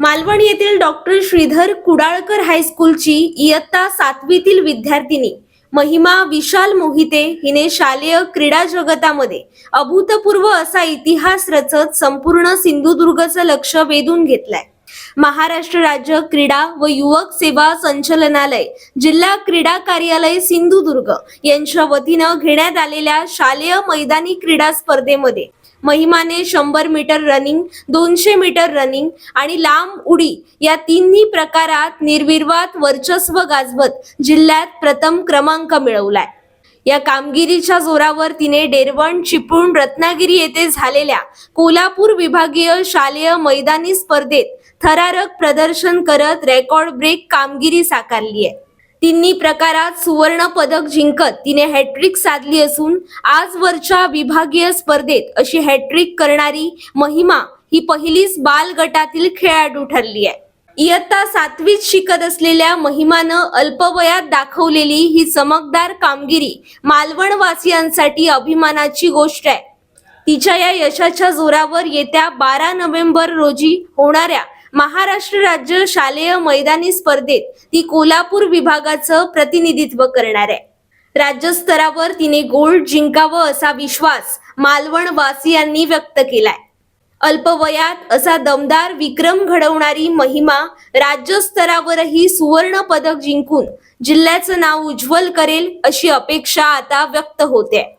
मालवण येथील डॉक्टर श्रीधर कुडाळकर हायस्कूलची इयत्ता सातवीतील विद्यार्थिनी महिमा विशाल मोहिते हिने शालेय क्रीडा जगतामध्ये अभूतपूर्व असा इतिहास रचत संपूर्ण सिंधुदुर्गचं लक्ष वेधून घेतलाय. महाराष्ट्र राज्य क्रीडा व युवक सेवा संचलनालय जिल्हा क्रीडा कार्यालय सिंधुदुर्ग यांच्या वतीनं घेण्यात आलेल्या शालेय मैदानी क्रीडा स्पर्धेमध्ये महिमाने शंभर मीटर रनिंग दोनशे मीटर रनिंग आणि लांब उडी या तिन्ही प्रकारात निर्विवाद वर्चस्व गाजवत जिल्ह्यात प्रथम क्रमांक मिळवलाय. या कामगिरीच्या जोरावर तिने डेरवण चिपळूण रत्नागिरी येथे झालेल्या कोल्हापूर विभागीय शालेय मैदानी स्पर्धेत थरारक प्रदर्शन करत रेकॉर्ड ब्रेक कामगिरी साकारली आहे तिन्ही प्रकारात सुवर्ण पदक जिंकत तिने हॅट्रिक साधली असून आजवरच्या विभागीय स्पर्धेत अशी हॅट्रिक करणारी महिमा ही पहिलीच बाल गटातील खेळाडू ठरली आहे. इयत्ता सातवीत शिकत असलेल्या महिमानं अल्पवयात दाखवलेली ही चमकदार कामगिरी मालवणवासियांसाठी अभिमानाची गोष्ट आहे. तिच्या या यशाच्या जोरावर येत्या बारा नोव्हेंबर रोजी होणाऱ्या महाराष्ट्र राज्य शालेय मैदानी स्पर्धेत ती कोल्हापूर विभागाचं प्रतिनिधित्व करणार आहे. राज्यस्तरावर तिने गोल्ड जिंकावं असा विश्वास मालवण वासियांनी व्यक्त केलाय. अल्पवयात असा दमदार विक्रम घडवणारी महिमा राज्यस्तरावरही सुवर्ण पदक जिंकून जिल्ह्याचं नाव उज्ज्वल करेल अशी अपेक्षा आता व्यक्त होते.